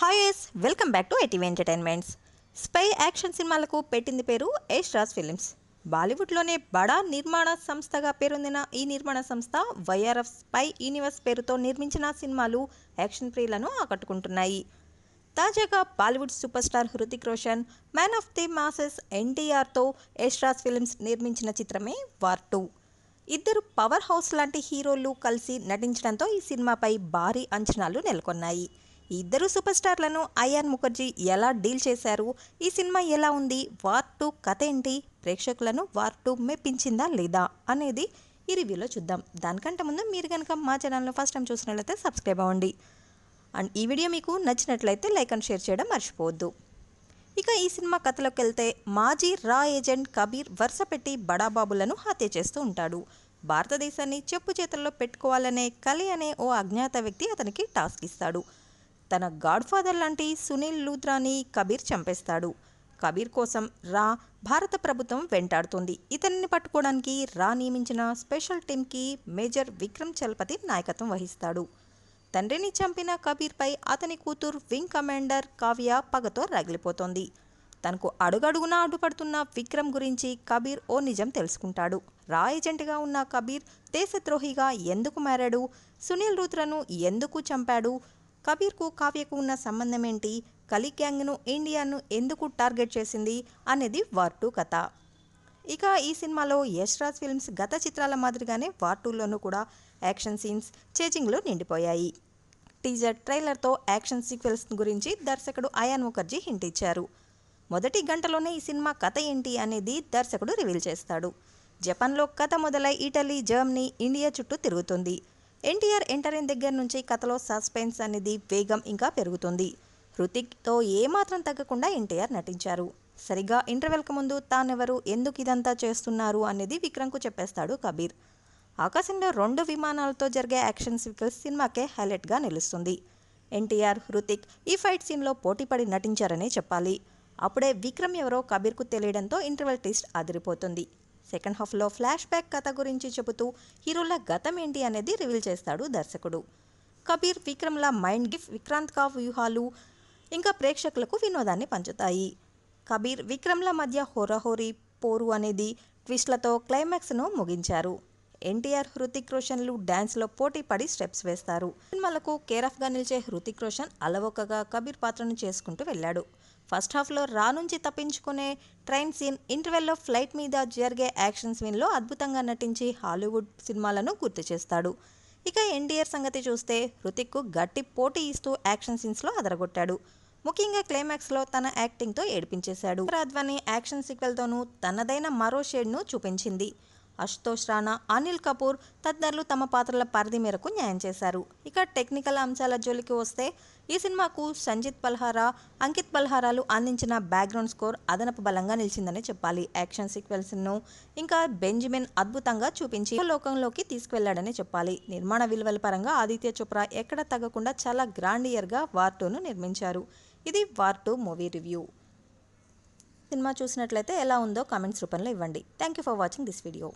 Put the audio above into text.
Hi yes welcome back to ETV entertainments spy action సినిమాలకు పెట్టింది పేరు ఏష్ రాజ్ ఫిలిమ్స్. బాలీవుడ్లోనే బడా నిర్మాణ సంస్థగా పేరొందిన ఈ నిర్మాణ సంస్థ వైఆర్ఎఫ్ స్పై యూనివర్స్ పేరుతో నిర్మించిన సినిమాలు యాక్షన్ ప్రియులను ఆకట్టుకుంటున్నాయి. తాజాగా Bollywood superstar Hrithik Roshan man of the masses ఎన్టీఆర్తో Yash Raj films నిర్మించిన చిత్రమే వార్ టూ. ఇద్దరు పవర్ హౌస్ లాంటి హీరోలు కలిసి నటించడంతో ఈ సినిమాపై భారీ అంచనాలు నెలకొన్నాయి. ఇద్దరు సూపర్ స్టార్లను ఐఆర్ ముఖర్జీ ఎలా డీల్ చేశారు? ఈ సినిమా ఎలా ఉంది? వార్ టూ కథ ఏంటి? ప్రేక్షకులను వార్ టూ మెప్పించిందా లేదా? అనేది ఈ రివ్యూలో చూద్దాం. దానికంటే ముందు మీరు కనుక మా ఛానల్ను ఫస్ట్ టైం చూసినట్లయితే సబ్స్క్రైబ్ అవ్వండి. అండ్ ఈ వీడియో మీకు నచ్చినట్లయితే లైక్ అండ్ షేర్ చేయడం మర్చిపోవద్దు. ఇక ఈ సినిమా కథలోకి వెళ్తే మాజీ రా ఏజెంట్ కబీర్ వరుస పెట్టి బడాబాబులను హత్య చేస్తూ ఉంటాడు. భారతదేశాన్ని చెప్పు చేతుల్లో పెట్టుకోవాలనే కలి అనే ఓ అజ్ఞాత వ్యక్తి అతనికి టాస్క్ ఇస్తాడు. తన గాడ్ఫాదర్ లాంటి సునీల్ లూత్రాని కబీర్ చంపేస్తాడు. కబీర్ కోసం రా భారత ప్రభుత్వం వెంటాడుతుంది. ఇతనిని పట్టుకోవడానికి రా నియమించిన స్పెషల్ టీంకి మేజర్ విక్రమ్ చలపతి నాయకత్వం వహిస్తాడు. తండ్రిని చంపిన కబీర్పై అతని కూతురు వింగ్ కమాండర్ కావ్య పగతో రగిలిపోతోంది. తనకు అడుగడుగునా అడ్డుపడుతున్న విక్రమ్ గురించి కబీర్ ఓ నిజం తెలుసుకుంటాడు. రా ఏజెంట్గా ఉన్న కబీర్ దేశద్రోహిగా ఎందుకు మారాడు? సునీల్ రూత్రను ఎందుకు చంపాడు? కబీర్కు కావ్యకు ఉన్న సంబంధం ఏంటి కలి గ్యాంగ్ను ఇండియాను ఎందుకు టార్గెట్ చేసింది? అనేది వార్ టూ కథ. ఇక ఈ సినిమాలో యష్ రాజ్ ఫిల్మ్స్ గత చిత్రాల మాదిరిగానే వార్ టూలోనూ కూడా యాక్షన్ సీన్స్ చేజింగ్లో నిండిపోయాయి. టీజర్ ట్రైలర్తో యాక్షన్ సీక్వెల్స్ గురించి దర్శకుడు అయాన్ ముఖర్జీ హింట్ ఇచ్చారు. మొదటి గంటలోనే ఈ సినిమా కథ ఏంటి అనేది దర్శకుడు రివీల్ చేస్తాడు. జపాన్లో కథ మొదలై ఇటలీ జర్మనీ ఇండియా చుట్టూ తిరుగుతుంది. ఎన్టీఆర్ ఎంటర్ దగ్గర నుంచి కథలో సస్పెన్స్ అనేది వేగం ఇంకా పెరుగుతుంది. హృతిక్తో ఏమాత్రం తగ్గకుండా ఎన్టీఆర్ నటించారు. సరిగా ఇంటర్వెల్కి ముందు తానెవరు ఎందుకు ఇదంతా చేస్తున్నారు అనేది విక్రమ్కు చెప్పేస్తాడు కబీర్. ఆకాశంలో రెండు విమానాలతో జరిగే యాక్షన్ సీక్వెన్స్ సినిమాకే హైలైట్గా నిలుస్తుంది. ఎన్టీఆర్ హృతిక్ ఈ ఫైట్ సీన్లో పోటీపడి నటించారనే చెప్పాలి. అప్పుడే విక్రమ్ ఎవరో కబీర్కు తెలియడంతో ఇంటర్వెల్ టెస్ట్ అదిరిపోతుంది. సెకండ్ హాఫ్లో ఫ్లాష్ బ్యాక్ కథ గురించి చెబుతూ హీరోల గతం ఏంటి అనేది రివీల్ చేస్తాడు దర్శకుడు. కబీర్ విక్రమ్ల మైండ్ గిఫ్ట్ విక్రాంత్ కా వ్యూహాలు ఇంకా ప్రేక్షకులకు వినోదాన్ని పంచుతాయి. కబీర్ విక్రమ్ల మధ్య హోరాహోరీ పోరు అనేది ట్విస్ట్లతో క్లైమాక్స్ను ముగించారు. ఎన్టీఆర్ హృతిక్ రోషన్లు డ్యాన్స్లో పోటీ పడి స్టెప్స్ వేస్తారు. సినిమాలకు కేరాఫ్గా నిలిచే హృతిక్ రోషన్ అలవోకగా కబీర్ పాత్రను చేసుకుంటూ వెళ్ళాడు. ఫస్ట్ హాఫ్లో రా నుంచి తప్పించుకునే ట్రైన్ సీన్ ఇంటర్వెల్లో ఫ్లైట్ మీద జరిగే యాక్షన్ సీన్లో అద్భుతంగా నటించి హాలీవుడ్ సినిమాలను గుర్తు చేస్తాడు. ఇక ఎన్టీఆర్ సంగతి చూస్తే హృతిక్కు గట్టి పోటీ ఇస్తూ యాక్షన్ సీన్స్లో అదరగొట్టాడు. ముఖ్యంగా క్లైమాక్స్లో తన యాక్టింగ్తో ఏడిపించేశాడు. రాధ్వని యాక్షన్ సీక్వెల్తోనూ తనదైన మరో షేడ్ను చూపించింది. అశుతోష్ రాణా అనిల్ కపూర్ తదితరులు తమ పాత్రల పరిధి మేరకు న్యాయం చేశారు. ఇక టెక్నికల్ అంశాల జోలికి వస్తే ఈ సినిమాకు సంజిత్ పల్హారా అంకిత్ పల్హారాలు అందించిన బ్యాక్గ్రౌండ్ స్కోర్ అదనపు బలంగా నిలిచిందని చెప్పాలి. యాక్షన్ సీక్వెన్స్ను ఇంకా బెంజమిన్ అద్భుతంగా చూపించి లోకంలోకి తీసుకువెళ్ళాడని చెప్పాలి. నిర్మాణ విలువల పరంగా ఆదిత్య చోప్రా ఎక్కడ తగ్గకుండా చాలా గ్రాండియర్గా వార్ టూను నిర్మించారు. ఇది వార్ టూ మూవీ రివ్యూ. సినిమా చూసినట్లయితే ఎలా ఉందో కామెంట్స్ రూపంలో ఇవ్వండి. Thank you for watching this video